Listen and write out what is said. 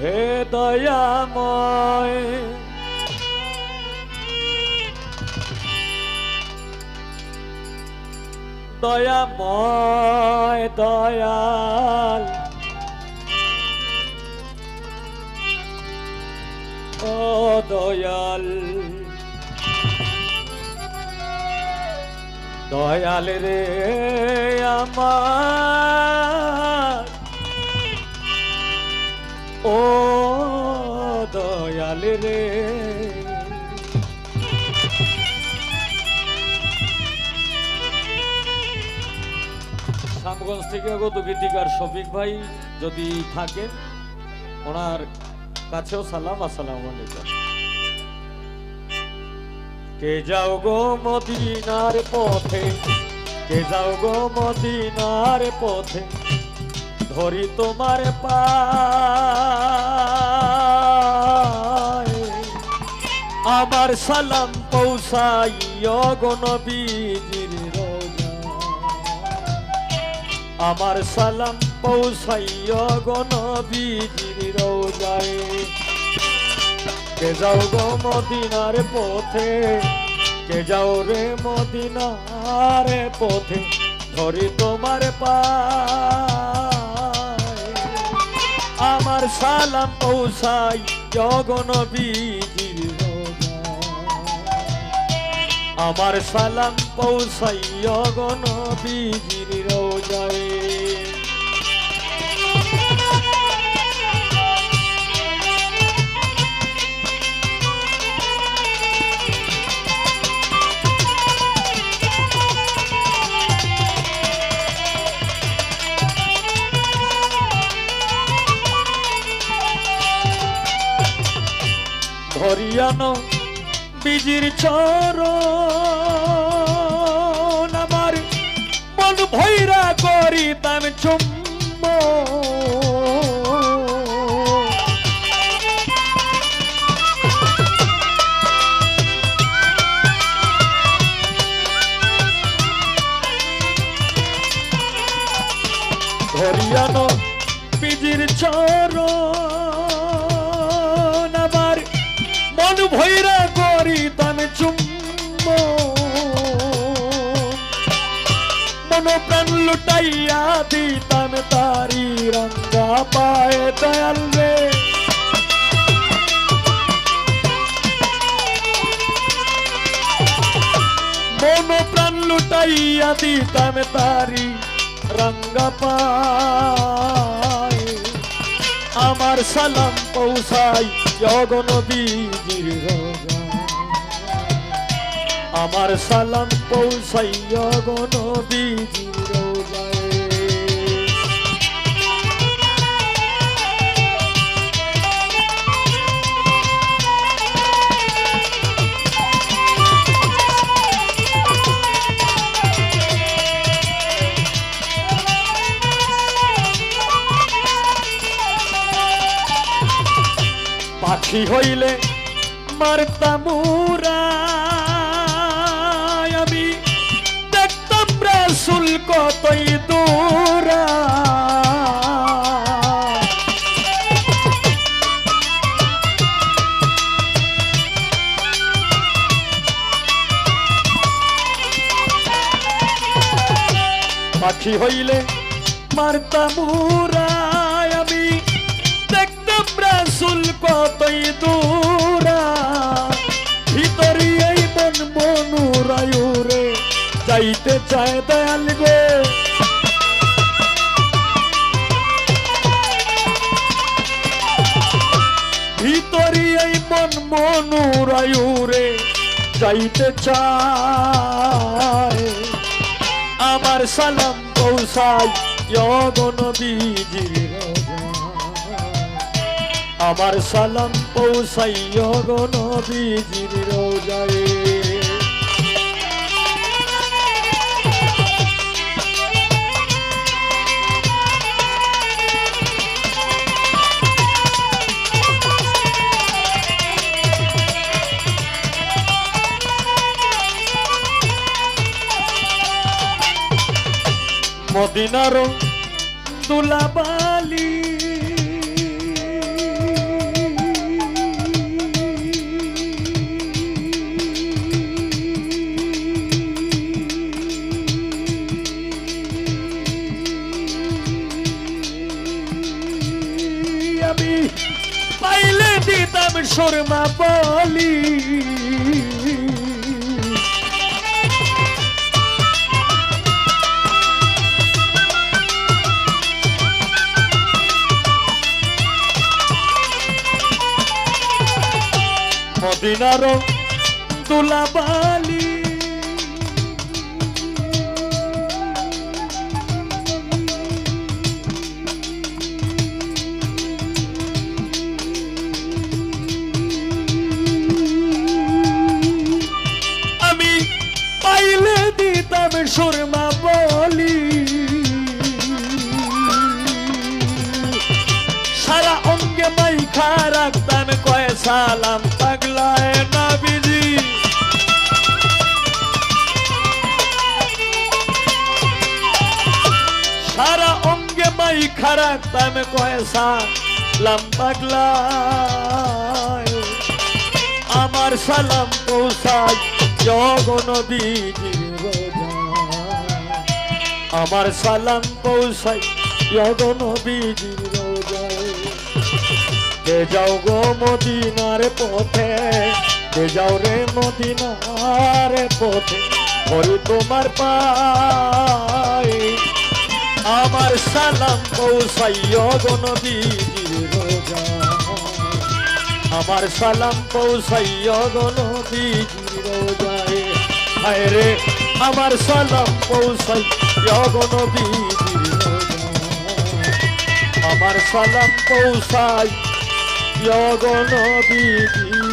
হে দয়াময়। দয়াময় দয়াল। ও দয়াল। দয়াল রে আমার। দয়াল রে। শ্যামগঞ্জ থেকে আগত গীতিকার শফিক ভাই যদি থাকেন, ওনার কাছেও সালাম, আসসালাম আলাইকুম। কে যাও গো মদিনার পথে, কে যাও গো মদিনার পথে, ধরি তোমার পায় আমার সালাম পৌঁছাই গণবীজির রোজা। আমার সালাম পৌঁছাই গণবীজির রোজায়। কে যাও গো মদিনার পথে, কে যাও রে মদিনার পথে, ধরি তোমার পায়। আমার সালাম পৌঁছাই জগন আমার সালাম পৌঁছাই জগন বীজির রোজায়। ধরিয়ানো বিজির চর আমার মন ভৈরা করিতাম চুম্ব। ধরিয়ানো বিজির চর আমার মন ভৈরা করি তামে চুম্ব। মন প্রাণ লুটাইয়া দি দিতাম তারি রঙ্গা পায়ে দয়াল রে। মন প্রাণ লুটাইয়া দি দিতাম তারি রঙ্গা পায়। আমার সালাম পৌঁছাই জগন রোজা। আমার সালাম পৌঁছাই জগন বীজির রোজায় পাখি হইলে মারতামুরা আমি দেখতাম রাসুল কতই দূরা পাখি হইলে মারতামুরা রাসুল কতই দূরা? ভিতরি এই মন মনুরায়ুরে যাইতে চায় দয়াল গো। ভিতরি এই মন মনুরায়ুরে যাইতে চায়। আমার সালাম পৌঁছাই জগন আমার সালাম পৌঁছাই জগন বীজির রোজায়। মদিনার দুলাবালি শর্মা বলি। মদিনার দুলাবালি সালাম পাগলায় না বিজি সারা অঙ্গে মাইখা রাখতাম কয়ে সালাম পাগলায় আমার সালাম পৌঁছায় জগনবীজির। আমার সালাম পৌঁছায় জগনবীজির রোজায়। যাও গো মদিনার পথে কে যাও রে মদিনার পথে। হরি তোমার পায় আমার সালাম পৌঁছাই গণবীজির রোজায়। আমার সালাম পৌঁছাইয়া গণবীজির যায় হায় রে, আমার সালাম পৌঁছাইয়া গণবীজির আমার সালাম পৌঁছাই গণবীজির